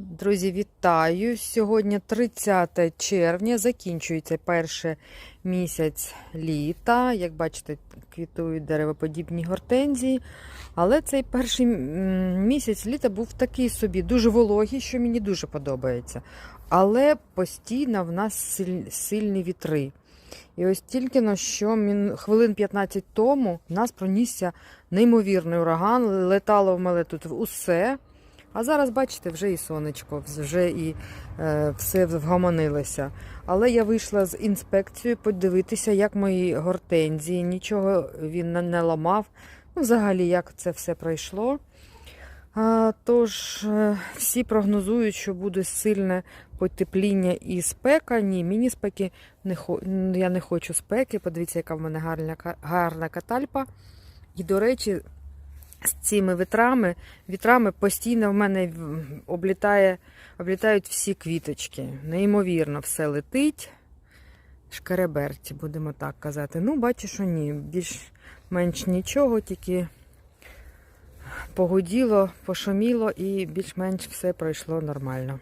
Друзі, вітаю! Сьогодні 30 червня, закінчується перший місяць літа. Як бачите, квітують деревоподібні гортензії. Але цей перший місяць літа був такий собі, дуже вологий, що мені дуже подобається. Але постійно в нас сильні вітри. І ось тільки на що хвилин 15 тому нас пронісся неймовірний ураган, летало в мене тут усе. А зараз, бачите, вже і сонечко, вже і е, все вгомонилося. Але я вийшла з інспекцією подивитися, як мої гортензії, нічого він не, ламав. Ну, взагалі, як це все пройшло. А, тож, е, всі прогнозують, що буде сильне потепління і спека. Ні, мені спеки не хо... я не хочу спеки. Подивіться, яка в мене гарна, гарна катальпа. І, до речі, з цими вітрами, вітрами постійно в мене облітає, облітають всі квіточки. Неймовірно, все летить. Шкереберті, будемо так казати. Ну, бачу, що ні, більш-менш нічого, тільки погуділо, пошуміло і більш-менш все пройшло нормально.